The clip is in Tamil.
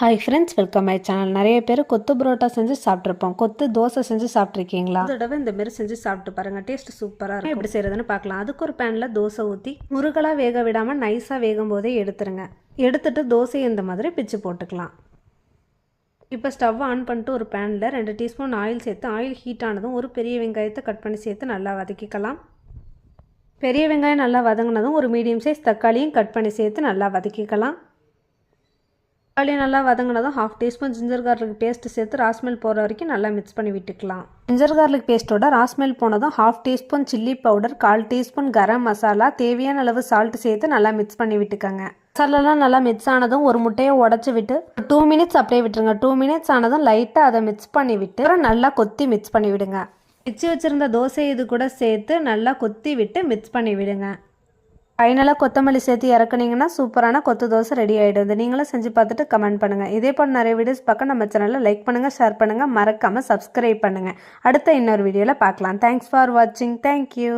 Hi friends welcome my channel நிறைய பேர் கொத்து பரோட்டா செஞ்சு சாப்பிட்ருப்போம் கொத்து தோசை செஞ்சு சாப்பிட்ருக்கீங்களா தடவை இந்த மாதிரி செஞ்சு சாப்பிட்டு பாருங்க. டேஸ்ட் சூப்பராக இருக்கும் எப்படி செய்யறதுன்னு பார்க்கலாம். அதுக்கு ஒரு பேனில் தோசை ஊற்றி முருகலாக வேக விடாமல் நைஸாக வேகும் போதே எடுத்துருங்க. எடுத்துட்டு தோசையை இந்த மாதிரி பிச்சு போட்டுக்கலாம். இப்போ ஸ்டவ் ஆன் பண்ணிட்டு ஒரு பேனில் ரெண்டு டீஸ்பூன் ஆயில் சேர்த்து ஆயில் ஹீட் ஆனதும் ஒரு பெரிய வெங்காயத்தை கட் பண்ணி சேர்த்து நல்லா வதக்கிக்கலாம். பெரிய வெங்காயம் நல்லா வதங்கினதும் ஒரு மீடியம் சைஸ் தக்காளியும் கட் பண்ணி சேர்த்து நல்லா வதக்கிக்கலாம். தக்காளி நல்லா வதங்கினதும் half teaspoon ginger garlic paste சேர்த்து ராஸ்மெல் போகிற வரைக்கும் நல்லா மிக்ஸ் பண்ணி விட்டுக்கலாம். ஜிஞ்சர் கார்லிக் பேஸ்ட்டோட ராஸ்மெல் போனதும் ஹாஃப் டீஸ்பூன் சில்லி பவுடர் கால் டீஸ்பூன் கரம் மசாலா தேவையான அளவு சால்ட் சேர்த்து நல்லா மிக்ஸ் பண்ணி விட்டுக்கோங்க. மசாலாலாம் நல்லா மிக்ஸ் ஆனதும் ஒரு முட்டையை உடச்சி விட்டு டூ மினிட்ஸ் அப்படியே விட்டுருங்க. டூ மினிட்ஸ் ஆனதும் லைட்டாக அதை மிக்ஸ் பண்ணி விட்டு அப்புறம் நல்லா கொத்தி மிக்ஸ் பண்ணி விடுங்க. பிச்சு வச்சுருந்த தோசை இது கூட சேர்த்து நல்லா கொத்தி விட்டு மிக்ஸ் பண்ணி விடுங்க. ஃபைனலாக கொத்தமல்லி சேர்த்து இறக்குனீங்கன்னா சூப்பரான கொத்து தோசை ரெடி ஆகிடும் நீங்களும் செஞ்சு பார்த்துட்டு கமெண்ட் பண்ணுங்கள் இதே போல் நிறைய வீடியோஸ் பார்க்க நம்ம சேனலில் லைக் பண்ணுங்கள் ஷேர் பண்ணுங்கள் மறக்காமல் சப்ஸ்கிரைப் பண்ணுங்கள் அடுத்த இன்னொரு வீடியோவில் பார்க்கலாம். தேங்க்ஸ் ஃபார் வாட்சிங் தேங்க்யூ